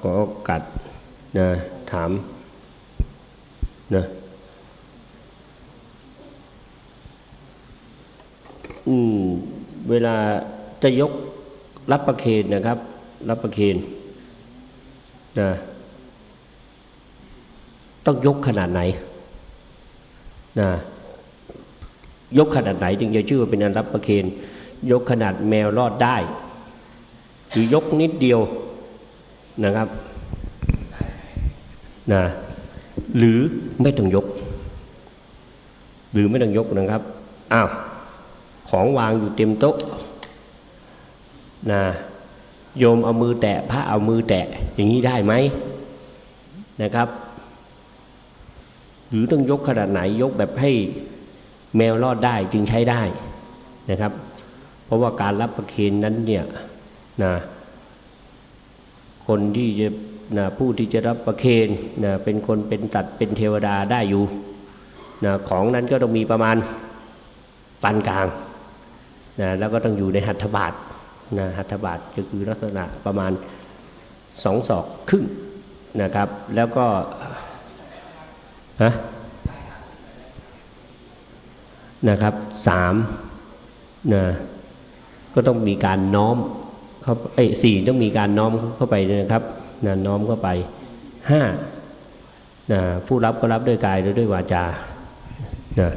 ขอโอกาสนะถามนะอืมเวลาจะยกรับประเคนนะครับ รับประเคนนะต้องยกขนาดไหนนะยกขนาดไหนถึงจะชื่อว่าเป็นอันรับประเคนยกขนาดแมวรอดได้ หรือยกนิดเดียว นะครับนะหรือไม่ต้องยก หรือไม่ต้องยกนะครับอ้าวของวางอยู่เต็มโต๊ะนะโยมเอามือแตะพระเอามือแตะอย่างนี้ได้ไหมนะครับ หรือต้องยกขนาดไหนยกแบบให้แมวรอดได้จึงใช้ได้นะครับ เพราะว่าการรับประเคนนั้นเนี่ยนะ คนที่จะนะผู้ที่จะรับประเคนนะเป็นคนเป็นตัดเป็นเทวดาได้อยู่นะของนั้นก็ต้องมีประมาณปานกลางนะแล้วก็ต้องอยู่ในหัตถบาทนะหัตถบาทก็คือลักษณะประมาณสองศอกครึ่งนะครับ แล้วก็ฮะนะครับสามนะก็ต้องมีการน้อม เขาไอ้สี่ต้องมีการน้อมเข้าไปนะครับนะน้อมเข้าไปห้านะผู้รับก็รับด้วยกายและด้วยวาจานะ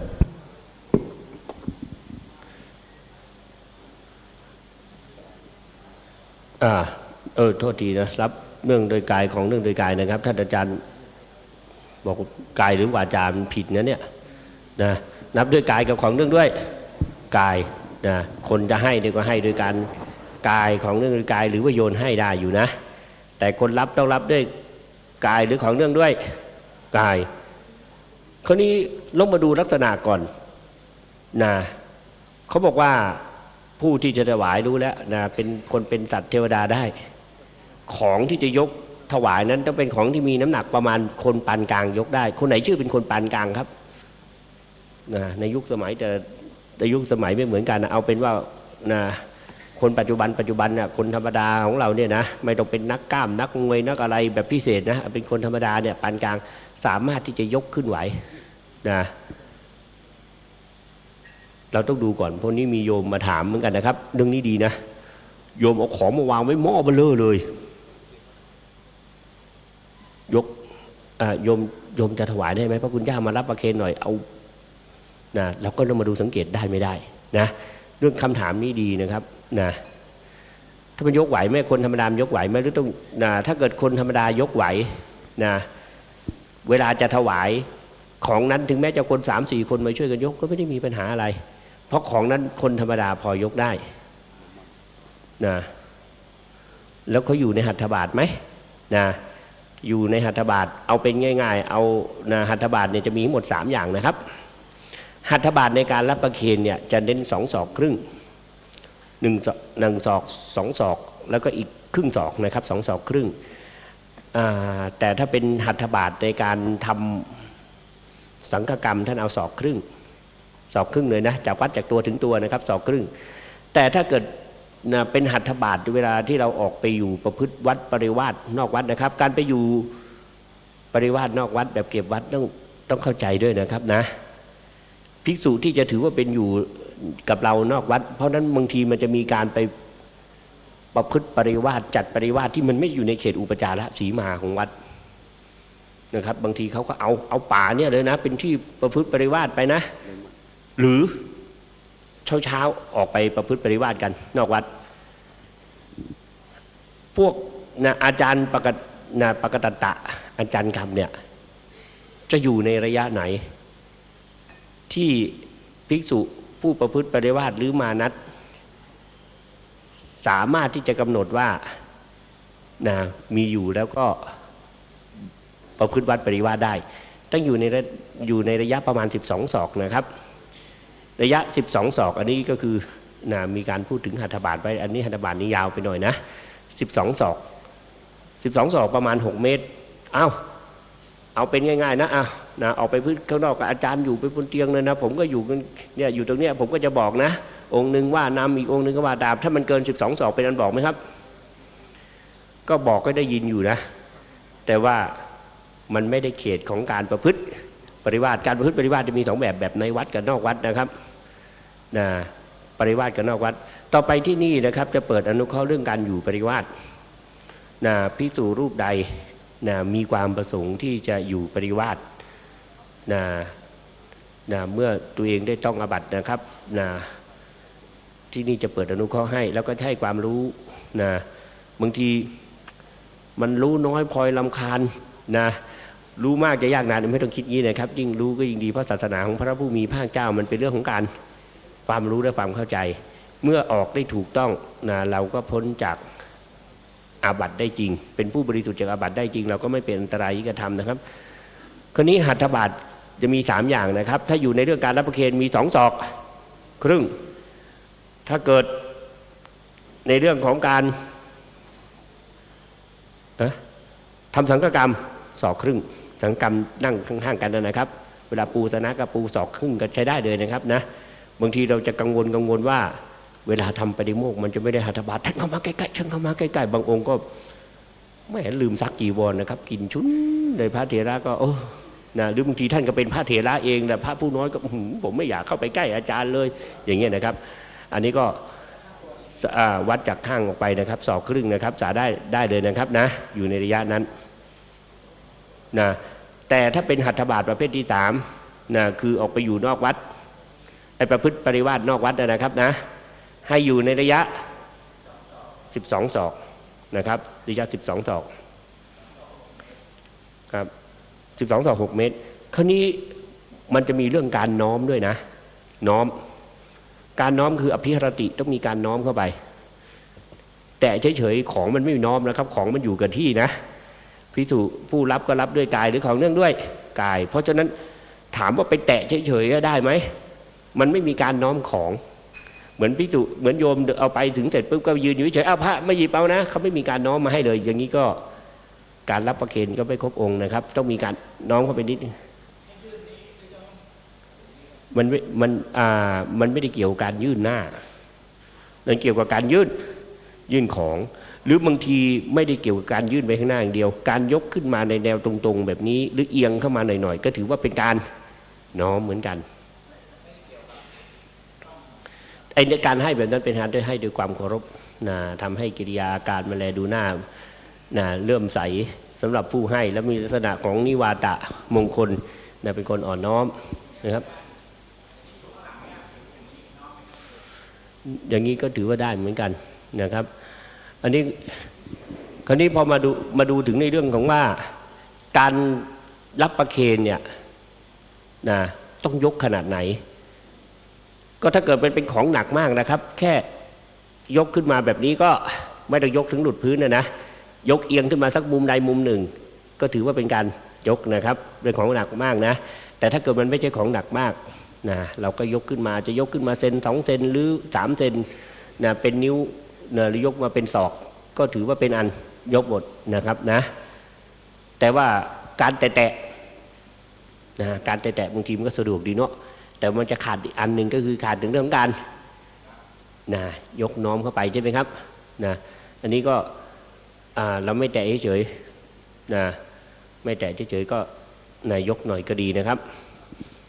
อ่าเออโทษทีนะรับเรื่องโดยกายของเรื่องโดยกายนะครับท่านอาจารย์บอกกายหรือวาจามันผิดนะเนี่ยนะนับด้วยกายกับของเรื่องด้วยกายนะคนจะให้เนี่ยก็ให้โดยการ กายของเรื่องโดยกาย หรือว่าโยนให้ได้อยู่นะ แต่คนรับต้องรับด้วยกายหรือของเรื่องด้วยกายคราวนี้ลงมาดูลักษณะก่อนนะเขาบอกว่าผู้ที่จะถวายรู้แล้วนะเป็นคนเป็นสัตว์เทวดาได้ ของที่จะยกถวายนั้นต้องเป็นของที่มีน้ำหนักประมาณคนปานกลางยกได้ คนไหนชื่อเป็นคนปานกลางครับนะในยุคสมัยแต่ในยุคสมัยไม่เหมือนกันนะเอาเป็นว่านะ คนปัจจุบันปัจจุบันน่ะคนธรรมดาของเราเนี่ยนะไม่ต้องเป็นนักกล้ามนักมวยนักอะไรแบบพิเศษนะเป็นคนธรรมดาเนี่ยปานกลางสามารถที่จะยกขึ้นไหวนะเราต้องดูก่อนพราะนี้มีโยมมาถามเหมือนกันนะครับเรื่องนี้ดีนะโยมเอาของมาวางไว้หม้อเบลอเลย ยกโยมโยมจะถวายได้ไหมพระคุณเจ้ามารับประเคนหน่อยเอานะเราก็ต้องมาดูสังเกตได้ไม่ได้นะเรื่องคำถามนี้ดีนะครับ นะถ้ามันยกไหวไหมคนธรรมดามยกไหวไหมหรือต้องนะถ้าเกิดคนธรรมดายกไหวนะเวลาจะถวายของนั้นถึงแม้จะคนสามสี่คนมาช่วยกันยกก็ไม่ได้มีปัญหาอะไร เพราะของนั้นคนธรรมดาพอยกได้นะแล้วเขาอยู่ในหัตถบาทไหมนะอยู่ในหัตถบาทเอาเป็นง่าย ๆ เอานะหัตถบาทเนี่ยจะมีทั้งหมด 3 อย่างนะครับ หัตถบาทในการรับประเคนเนี่ยจะเน้นสองศอกครึ่ง หนึ่งศอกหนึ่งศอกสองศอก แล้วก็อีกครึ่งศอกนะครับสองศอกครึ่งแต่ถ้าเป็นหัตถบาทในการทำสังฆกรรมท่านเอาศอกครึ่งศอกครึ่งเลยนะจากวัดจากตัวถึงตัวนะครับศอกครึ่ง แต่ถ้าเกิดนะเป็นหัตถบาทเวลาที่เราออกไปอยู่ประพฤติวัดปริวาสนอกวัดนะครับ การไปอยู่ปริวาสนอกวัดแบบเก็บวัดต้องต้องเข้าใจด้วยนะครับนะ ภิกษุที่จะถือว่าเป็นอยู่ กับเรานอกวัด เพราะนั้นบางทีมันจะมีการไปประพฤติปริวาสจัดปริวาสที่มันไม่อยู่ในเขตอุปจาระสีมาของวัดนะครับ บางทีเขาก็เอาเอาป่าเนี่ยเลยนะ เป็นที่ประพฤติปริวาสไปนะ หรือเช้าเช้าๆออกไปประพฤติปริวาสกัน นอกวัด พวกนะอาจารย์ปกตนะปกตตะ อาจารย์คำเนี่ย จะอยู่ในระยะไหน ที่ภิกษุ ผู้ประพฤติปฏิวาสหรือมานัตสามารถที่จะกำหนดว่านะมีอยู่แล้วก็ประพฤติวัดปฏิวาสได้ ต้องอยู่ในระอยู่ในระยะประมาณ 12 ศอกนะครับ ระยะ 12 ศอก อันนี้ก็คือนะมีการพูดถึงหัตถบาทไว้อันนี้หัตถบาทนี้ยาวไปหน่อยนะ 12 ศอก 12 ศอกประมาณ 6 เมตรเอ้าว เอาเป็นง่ายๆนะอะนะออกไปพื้นข้างนอกกับอาจารย์อยู่ไปบนเตียงเลยนะ ผมก็อยู่เนี่ยอยู่ตรงเนี้ยผมก็จะบอกนะ องค์หนึ่งว่านำอีกองค์หนึ่งก็ว่าตามถ้ามันเกิน 12ศอกเป็นอันบอกไหมครับ ก็บอกก็ได้ยินอยู่นะ แต่ว่ามันไม่ได้เขตของการประพฤติปริวาสการประพฤติปริวาสจะมีสองแบบแบบในวัดกับนอกวัดนะครับนะปริวาสกับนอกวัด ต่อไปที่นี่นะครับ จะเปิดอนุเคราะห์เรื่องการอยู่ปริวาสนะพิสูรูปใด นะมีความประสงค์ที่จะอยู่ปริวาสนะนะเมื่อตัวเองได้ต้องอบัตนะครับนะที่นี่จะเปิดอนุเคราะห์ให้ แล้วก็ให้ความรู้นะบางทีมันรู้น้อยพลอยลำคาญนะรู้มากจะยากนานไม่ต้องคิดงี้นะครับ ยิ่งรู้ก็ยิ่งดีเพราะศาสนาของพระผู้มีพระเจ้ามันเป็นเรื่องของการความรู้และความเข้าใจ เมื่อออกได้ถูกต้องนะเราก็พ้นจาก อาบัติได้จริง เป็นผู้บริสุทธิ์จากอาบัติได้จริง เราก็ไม่เป็นอันตรายยิ่งกระทำนะครับคราวนี้หัตถบาตจะมีสามอย่างนะครับ ถ้าอยู่ในเรื่องการรับประเคนมีสองศอกครึ่ง ถ้าเกิดในเรื่องของการทำสังฆกรรมศอกครึ่ง สังฆกรรมนั่งข้างๆกันนะครับ เวลาปูสนะกับปูศอกครึ่งก็ใช้ได้เลยนะครับนะบางทีเราจะกังวลกังวลว่า เวลาทำปฏิโมกข์มันจะไม่ได้หัตถบาตท่านเข้ามาใกล้ๆท่านเข้ามาใกล้ๆบางองค์ก็ไม่เห็นลืมซักจีวรนะครับ กินชุนเลยพระเถระก็โอ้นะหรือบางทีท่านก็เป็นพระเถระเองแต่พระผู้น้อยก็หืผมไม่อยากเข้าไปใกล้อาจารย์เลย อย่างเงี้ยนะครับ อันนี้ก็วัดจากข้างออกไปนะครับสอกครึ่งนะครับ สาได้ได้เลยนะครับนะ อยู่ในระยะนั้นนะแต่ถ้าเป็นหัตถบาตประเภทที่สามนะคือออกไปอยู่นอกวัดไอ้ประพฤติปริวาสนอกวัดนะครับนะ ให้อยู่ในระยะ 12 ศอกนะครับ ระยะ 12 ศอกครับ12 ศอก 6 เมตร คราวนี้มันจะมีเรื่องการน้อมด้วยนะ น้อม การน้อมคืออภิหรติต้องมีการน้อมเข้าไป แต่เฉยๆของมันไม่น้อมนะครับ ของมันอยู่กับที่นะพิสูผู้รับก็รับด้วยกายหรือของเนื่องด้วยกาย เพราะฉะนั้นถามว่าไปแตะเฉยๆก็ได้ไหมมันไม่มีการน้อมของ เหมือนพิจุเหมือนโยมเอาไปถึงเสร็จปุ๊บก็ยืนอยู่เฉยๆเอาพระไม่หยิบเอานะเขาไม่มีการน้อมมาให้เลย อย่างนี้ก็การรับประเคนก็ไม่ครบองค์นะครับ ต้องมีการน้อมเข้าไปนิดนึงมันไม่มันอ่ามันไม่ได้เกี่ยวกับการยื่นหน้ามันเกี่ยวกับการยื่นยื่นของ หรือบางทีไม่ได้เกี่ยวกับการยื่นไปข้างหน้าอย่างเดียว การยกขึ้นมาในแนวตรง ๆ แบบนี้ หรือเอียงเข้ามาหน่อยๆก็ถือว่าเป็นการน้อมเหมือนกัน ไอ้การให้แบบนั้นเป็นการด้วยให้ด้วยความเคารพนะทำให้กิริยาอาการมาแลดูหน้านะเลื่อมใสสำหรับผู้ให้และมีลักษณะของนิวาตะมงคลนะเป็นคนอ่อนน้อมนะครับ อย่างนี้ก็ถือว่าได้เหมือนกันนะครับ อันนี้คราวนี้พอมาดูมาดูถึงในเรื่องของว่าการรับประเคนเนี่ยนะต้องยกขนาดไหน ก็ถ้าเกิดเป็นเป็นของหนักมากนะครับ แค่ยกขึ้นมาแบบนี้ก็ไม่ต้องยกถึงหลุดพื้นนะนะยกเอียงขึ้นมาสักมุมใดมุมหนึ่ง ก็ถือว่าเป็นการยกนะครับเป็นของหนักมากนะ แต่ถ้าเกิดมันไม่ใช่ของหนักมากนะเราก็ยกขึ้นมาจะยกขึ้นมาเซนสองเซนหรือสามเซนนะเป็นนิ้วนะหรือยกมาเป็นศอก ก็ถือว่าเป็นอันยกหมดนะครับนะ แต่ว่าการแตะนะการแตะบางทีมันก็สะดวกดีเนาะ แต่มันจะขาดอีกอันหนึ่งก็คือขาดถึงเรื่องการนะยกน้อมเข้าไปใช่ไหมครับนะอันนี้ก็เราไม่แตะเฉยๆนะไม่แตะเฉยๆก็นะยกหน่อยก็ดีนะครับ